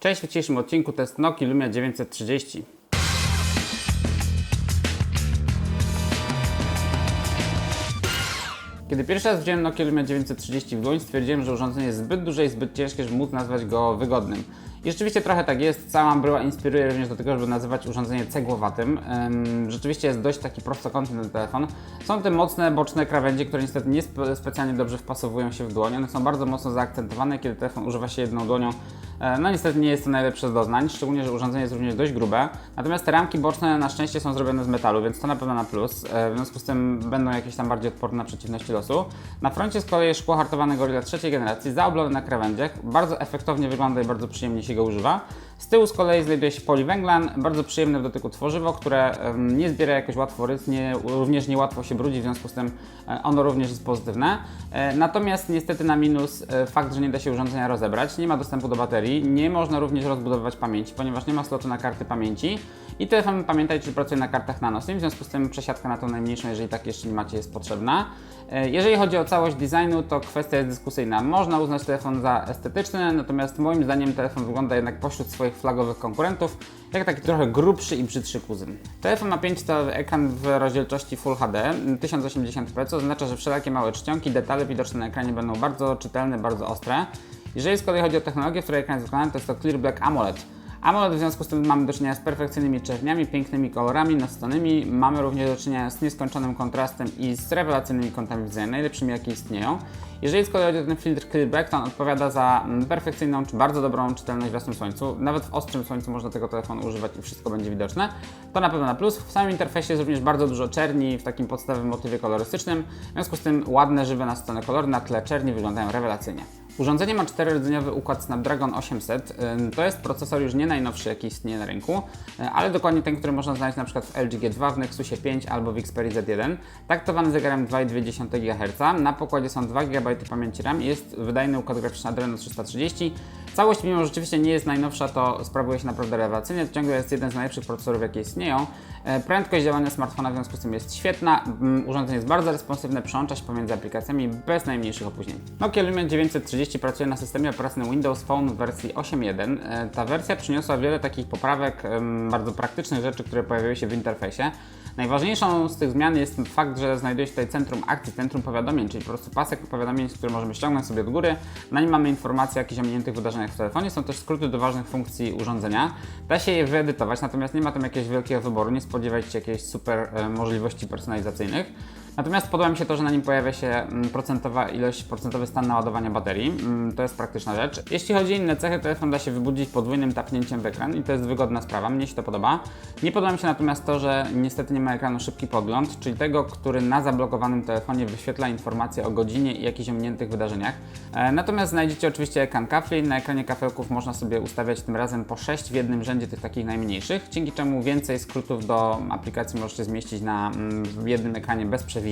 Cześć, w dzisiejszym odcinku test Nokia Lumia 930. Kiedy pierwszy raz wziąłem Nokia Lumia 930 w dłoń, stwierdziłem, że urządzenie jest zbyt duże i zbyt ciężkie, żeby móc nazwać go wygodnym. I rzeczywiście trochę tak jest. Cała bryła inspiruje również do tego, żeby nazywać urządzenie cegłowatym. Ym, rzeczywiście jest dość taki prostokątny ten telefon. Są te mocne, boczne krawędzie, które niestety nie spe- specjalnie dobrze wpasowują się w dłoń. One są bardzo mocno zaakcentowane, kiedy telefon używa się jedną dłonią. E, No niestety nie jest to najlepsze z doznań, szczególnie, że urządzenie jest również dość grube. Natomiast te ramki boczne na szczęście są zrobione z metalu, więc to na pewno na plus. E, W związku z tym będą jakieś tam bardziej odporne na przeciwności losu. Na froncie z kolei szkło hartowane Gorilla trzeciej generacji, zaoblone na krawędziach. Bardzo efektownie wygląda i bardzo przyjemnie się go używa. Z tyłu z kolei znajduje się poliwęglan, bardzo przyjemne w dotyku tworzywo, które nie zbiera jakoś łatwo nie, również niełatwo się brudzi, w związku z tym e, ono również jest pozytywne. Natomiast niestety na minus fakt, że nie da się urządzenia rozebrać, nie ma dostępu do baterii, nie można również rozbudowywać pamięci, ponieważ nie ma slotu na karty pamięci i telefon pamiętajcie, pracuje na kartach nano SIM, w związku z tym przesiadka na tą najmniejszą, jeżeli tak jeszcze nie macie, jest potrzebna. E, Jeżeli chodzi o całość designu, to kwestia jest dyskusyjna. Można uznać telefon za estetyczny, natomiast moim zdaniem telefon wygląda jednak pośród swoich flagowych konkurentów jak taki trochę grubszy i brzydszy kuzyn. Telefon ma 5-calowy ekran w rozdzielczości Full HD 1080p, co oznacza, że wszelakie małe czcionki, detale widoczne na ekranie będą bardzo czytelne, bardzo ostre. Jeżeli z kolei chodzi o technologię, w której ekran jest wykonany, to jest to Clear Black AMOLED. AMOLED w związku z tym mamy do czynienia z perfekcyjnymi czerniami, pięknymi kolorami, nasyconymi. Mamy również do czynienia z nieskończonym kontrastem i z rewelacyjnymi kątami widzenia, najlepszymi jakie istnieją. Jeżeli z kolei chodzi o ten filtr Clear Black, to on odpowiada za perfekcyjną czy bardzo dobrą czytelność w jasnym słońcu. Nawet w ostrym słońcu można tego telefonu używać i wszystko będzie widoczne. To na pewno na plus. W samym interfejsie jest również bardzo dużo czerni w takim podstawowym motywie kolorystycznym. W związku z tym ładne, żywe nasycone kolory na tle czerni wyglądają rewelacyjnie. Urządzenie ma czterorodzeniowy układ Snapdragon 800. Ym, To jest procesor już nie najnowszy, jaki istnieje na rynku, y, ale dokładnie ten, który można znaleźć na przykład w LG G2, w Nexusie 5 albo w Xperia Z1. Taktowany zegarem 2,2 GHz. Na pokładzie są 2 GB pamięci RAM jest wydajny układ graficzny Adreno 330. Całość, mimo że rzeczywiście nie jest najnowsza, to sprawuje się naprawdę rewelacyjnie. Ciągle jest jeden z najlepszych procesorów, jakie istnieją. E, Prędkość działania smartfona w związku z tym jest świetna. Urządzenie jest bardzo responsywne, przełącza się pomiędzy aplikacjami bez najmniejszych opóźnień. Nokia Lumia 930 pracuje na systemie operacyjnym Windows Phone w wersji 8.1. E, Ta wersja przyniosła wiele takich poprawek, bardzo praktycznych rzeczy, które pojawiły się w interfejsie. Najważniejszą z tych zmian jest fakt, że znajduje się tutaj centrum akcji, centrum powiadomień, czyli po prostu pasek powiadomień, który możemy ściągnąć sobie do góry. Na nim mamy informacje o jakichś ominiętych wydarzeniach w telefonie. Są też skróty do ważnych funkcji urządzenia. Da się je wyedytować, natomiast nie ma tam jakiegoś wielkiego wyboru. Nie spodziewajcie się jakiejś super e, możliwości personalizacyjnych. Natomiast podoba mi się to, że na nim pojawia się mm, procentowa ilość, procentowy stan naładowania baterii. Mm, To jest praktyczna rzecz. Jeśli chodzi o inne cechy, telefon da się wybudzić podwójnym tapnięciem w ekran i to jest wygodna sprawa. Mnie się to podoba. Nie podoba mi się natomiast to, że niestety nie ma ekranu szybki podgląd, czyli tego, który na zablokowanym telefonie wyświetla informacje o godzinie i jakichś ominiętych wydarzeniach. E, Natomiast znajdziecie oczywiście ekran kafli. Na ekranie kafelków można sobie ustawiać tym razem po 6 w jednym rzędzie tych takich najmniejszych, dzięki czemu więcej skrótów do aplikacji możecie zmieścić na mm, w jednym ekranie bez przewijania.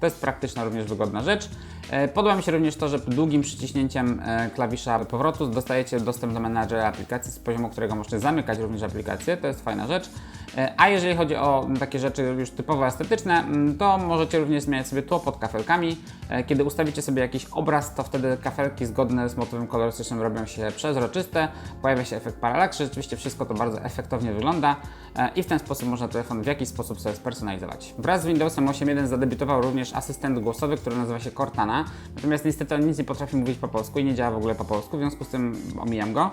To jest praktyczna, również wygodna rzecz. E, Podoba mi się również to, że długim przyciśnięciem e, klawisza powrotu dostajecie dostęp do menadżera aplikacji, z poziomu którego możecie zamykać również aplikacje. To jest fajna rzecz. E, A jeżeli chodzi o takie rzeczy już typowo estetyczne, mm, to możecie również zmieniać sobie tło pod kafelkami. E, Kiedy ustawicie sobie jakiś obraz, to wtedy kafelki zgodne z motywem kolorystycznym robią się przezroczyste, pojawia się efekt paralakszy, rzeczywiście wszystko to bardzo efektownie wygląda e, i w ten sposób można telefon w jakiś sposób sobie spersonalizować. Wraz z Windowsem 8.1 zadebiutował również asystent głosowy, który nazywa się Cortana, natomiast niestety on nic nie potrafi mówić po polsku i nie działa w ogóle po polsku, w związku z tym omijam go.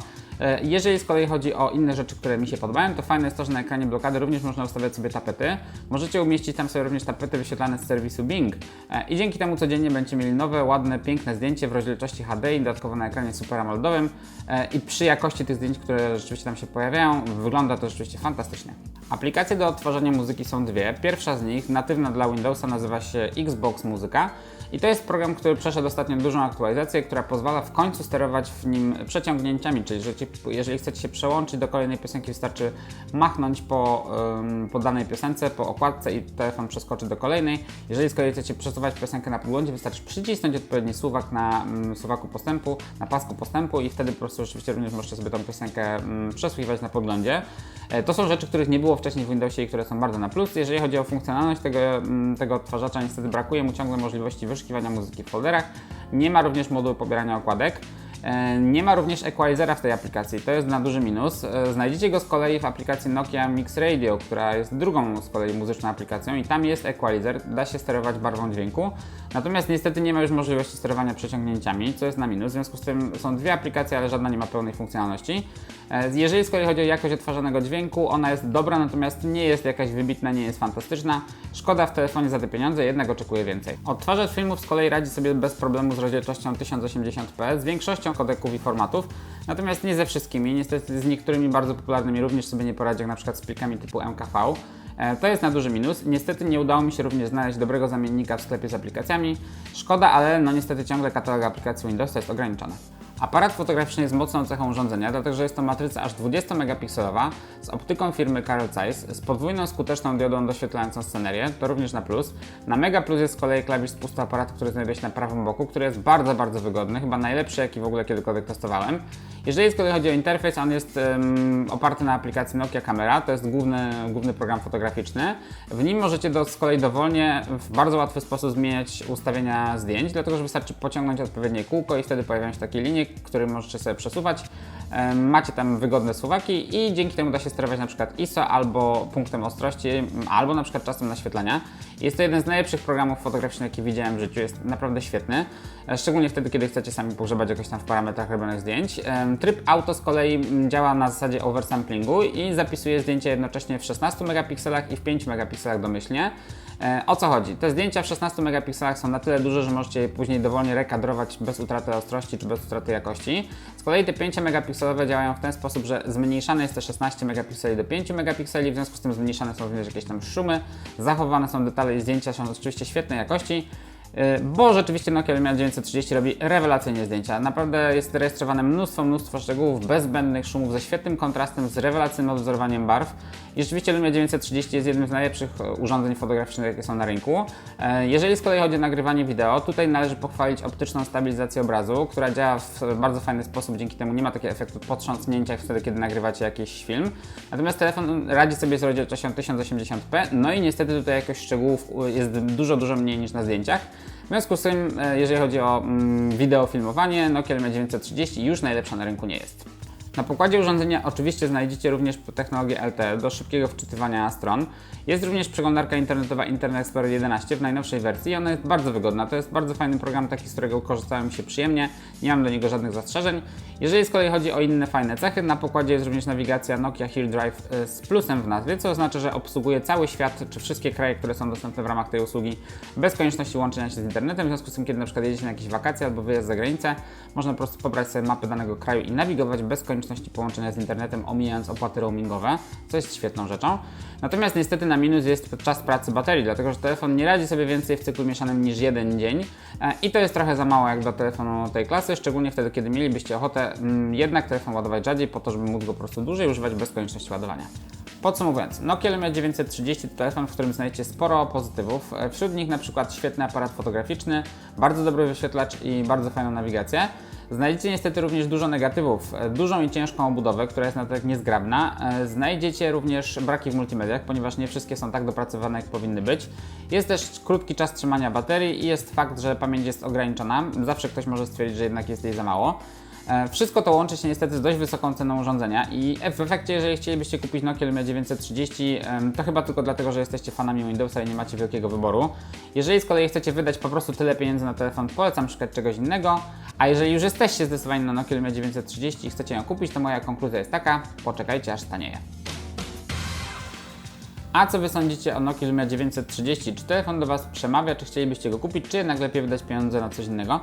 Jeżeli z kolei chodzi o inne rzeczy, które mi się podobają, to fajne jest to, że na ekranie blokady również można ustawiać sobie tapety. Możecie umieścić tam sobie również tapety wyświetlane z serwisu Bing E, i dzięki temu codziennie będziecie mieli nowe, ładne, piękne zdjęcie w rozdzielczości HD i dodatkowo na ekranie Super AMOLEDowym E, i przy jakości tych zdjęć, które rzeczywiście tam się pojawiają, wygląda to rzeczywiście fantastycznie. Aplikacje do odtwarzania muzyki są dwie. Pierwsza z nich, natywna dla Windowsa, nazywa się Xbox Muzyka. I to jest program, który przeszedł ostatnio dużą aktualizację, która pozwala w końcu sterować w nim przeciągnięciami, czyli że jeżeli chcecie się przełączyć do kolejnej piosenki, wystarczy machnąć po, ym, po danej piosence, po okładce i telefon przeskoczy do kolejnej. Jeżeli z kolei chcecie przesuwać piosenkę na podglądzie, wystarczy przycisnąć odpowiedni suwak na mm, suwaku postępu, na pasku postępu i wtedy po prostu rzeczywiście również możecie sobie tą piosenkę mm, przesłuchiwać na podglądzie. E, To są rzeczy, których nie było wcześniej w Windowsie i które są bardzo na plus. Jeżeli chodzi o funkcjonalność tego, mm, tego odtwarzacza, niestety brakuje mu ciągle możliwości wyszukiwania muzyki w folderach. Nie ma również modułu pobierania okładek. E, Nie ma również equalizera w tej aplikacji, to jest na duży minus. E, Znajdziecie go z kolei w aplikacji Nokia Mix Radio, która jest drugą z kolei muzyczną aplikacją i tam jest equalizer, da się sterować barwą dźwięku. Natomiast niestety nie ma już możliwości sterowania przeciągnięciami, co jest na minus. W związku z tym są dwie aplikacje, ale żadna nie ma pełnej funkcjonalności. E, Jeżeli z kolei chodzi o jakość odtwarzanego dźwięku, ona jest dobra, natomiast nie jest jakaś wybitna, nie jest fantastyczna. Szkoda w telefonie za te pieniądze, jednak oczekuję więcej. Odtwarzacz filmów z kolei radzi sobie bez problemu z rozdzielczością 1080p, z większością kodeków i formatów, natomiast nie ze wszystkimi. Niestety z niektórymi bardzo popularnymi również sobie nie poradzi, jak na przykład z plikami typu MKV. E, To jest na duży minus. Niestety nie udało mi się również znaleźć dobrego zamiennika w sklepie z aplikacjami. Szkoda, ale no niestety ciągle katalog aplikacji Windows jest ograniczony. Aparat fotograficzny jest mocną cechą urządzenia, dlatego że jest to matryca aż 20-megapikselowa z optyką firmy Carl Zeiss, z podwójną skuteczną diodą doświetlającą scenerię, to również na plus. Na Mega Plus jest z kolei klawisz spustu aparatu, który znajduje się na prawym boku, który jest bardzo, bardzo wygodny, chyba najlepszy, jaki w ogóle kiedykolwiek testowałem. Jeżeli z kolei chodzi o interfejs, on jest um, oparty na aplikacji Nokia Camera, to jest główny, główny program fotograficzny. W nim możecie do, z kolei dowolnie, w bardzo łatwy sposób zmieniać ustawienia zdjęć, dlatego że wystarczy pociągnąć odpowiednie kółko i wtedy pojawiają się takie linie, które możecie sobie przesuwać. Macie tam wygodne suwaki i dzięki temu da się sterować na przykład ISO albo punktem ostrości, albo na przykład czasem naświetlania. Jest to jeden z najlepszych programów fotograficznych, jakie widziałem w życiu. Jest naprawdę świetny, e, szczególnie wtedy, kiedy chcecie sami pogrzebać jakoś tam w parametrach robionych zdjęć. Tryb auto z kolei działa na zasadzie oversamplingu i zapisuje zdjęcie jednocześnie w 16 megapikselach i w 5 megapikselach domyślnie. E, O co chodzi? Te zdjęcia w 16 megapikselach są na tyle duże, że możecie je później dowolnie rekadrować bez utraty ostrości czy bez utraty jakości. Z kolei te 5 megapikselowe działają w ten sposób, że zmniejszane jest te 16 megapikseli do 5 megapikseli, w związku z tym zmniejszane są również jakieś tam szumy, zachowane są detale i zdjęcia są oczywiście świetnej jakości. Yy, Bo rzeczywiście Nokia Lumia 930 robi rewelacyjnie zdjęcia. Naprawdę jest rejestrowane mnóstwo, mnóstwo szczegółów, bez zbędnych szumów, ze świetnym kontrastem, z rewelacyjnym odwzorowaniem barw. I rzeczywiście Lumia 930 jest jednym z najlepszych e, urządzeń fotograficznych, jakie są na rynku. E, Jeżeli z kolei chodzi o nagrywanie wideo, tutaj należy pochwalić optyczną stabilizację obrazu, która działa w bardzo fajny sposób, dzięki temu nie ma takiego efektu potrząsnięcia jak wtedy, kiedy nagrywacie jakiś film. Natomiast telefon radzi sobie z rozdzielczością 1080p, no i niestety tutaj jakość szczegółów jest dużo, dużo mniej niż na zdjęciach. W związku z tym, e, jeżeli chodzi o mm, wideo filmowanie, Nokia Lumia 930 już najlepsza na rynku nie jest. Na pokładzie urządzenia oczywiście znajdziecie również technologię LTE do szybkiego wczytywania stron. Jest również przeglądarka internetowa Internet Explorer 11 w najnowszej wersji i ona jest bardzo wygodna. To jest bardzo fajny program, taki z którego korzystałem się przyjemnie, nie mam do niego żadnych zastrzeżeń. Jeżeli z kolei chodzi o inne fajne cechy, na pokładzie jest również nawigacja Nokia Here Drive e, z plusem w nazwie, co oznacza, że obsługuje cały świat, czy wszystkie kraje, które są dostępne w ramach tej usługi, bez konieczności łączenia się z internetem. W związku z tym, kiedy na przykład jedziecie na jakieś wakacje albo wyjazd za granicę, można po prostu pobrać sobie mapę danego kraju i nawigować bez konieczności połączenia z internetem, omijając opłaty roamingowe, co jest świetną rzeczą. Natomiast niestety na minus jest czas pracy baterii, dlatego że telefon nie radzi sobie więcej w cyklu mieszanym niż jeden dzień e, i to jest trochę za mało jak do telefonu tej klasy, szczególnie wtedy, kiedy mielibyście ochotę mm, jednak telefon ładować rzadziej po to, żeby móc go po prostu dłużej używać bez konieczności ładowania. Podsumowując, Nokia Lumia 930 to telefon, w którym znajdziecie sporo pozytywów. E, Wśród nich na przykład świetny aparat fotograficzny, bardzo dobry wyświetlacz i bardzo fajną nawigację. Znajdziecie niestety również dużo negatywów, e, dużą i ciężką obudowę, która jest na tak niezgrabna. E, Znajdziecie również braki w multimediach, ponieważ nie wszystkie są tak dopracowane, jak powinny być. Jest też krótki czas trzymania baterii i jest fakt, że pamięć jest ograniczona. Zawsze ktoś może stwierdzić, że jednak jest jej za mało. E, Wszystko to łączy się niestety z dość wysoką ceną urządzenia i w efekcie, jeżeli chcielibyście kupić Nokia Lumia 930, em, to chyba tylko dlatego, że jesteście fanami Windowsa i nie macie wielkiego wyboru. Jeżeli z kolei chcecie wydać po prostu tyle pieniędzy na telefon, polecam szukać czegoś innego, a jeżeli już jesteście zdecydowani na Nokia Lumia 930 i chcecie ją kupić, to moja konkluzja jest taka, poczekajcie aż stanieje. A co Wy sądzicie o Nokia Lumia 930? Czy telefon do Was przemawia, czy chcielibyście go kupić, czy jednak lepiej wydać pieniądze na coś innego?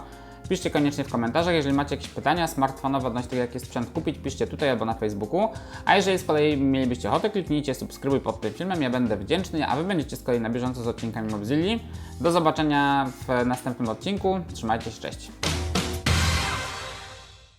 Piszcie koniecznie w komentarzach, jeżeli macie jakieś pytania smartfonowe odnośnie tego, jaki sprzęt kupić, piszcie tutaj albo na Facebooku. A jeżeli z kolei mielibyście ochotę, kliknijcie subskrybuj pod tym filmem, ja będę wdzięczny, a Wy będziecie z kolei na bieżąco z odcinkami Mobzilli. Do zobaczenia w następnym odcinku, trzymajcie się, cześć!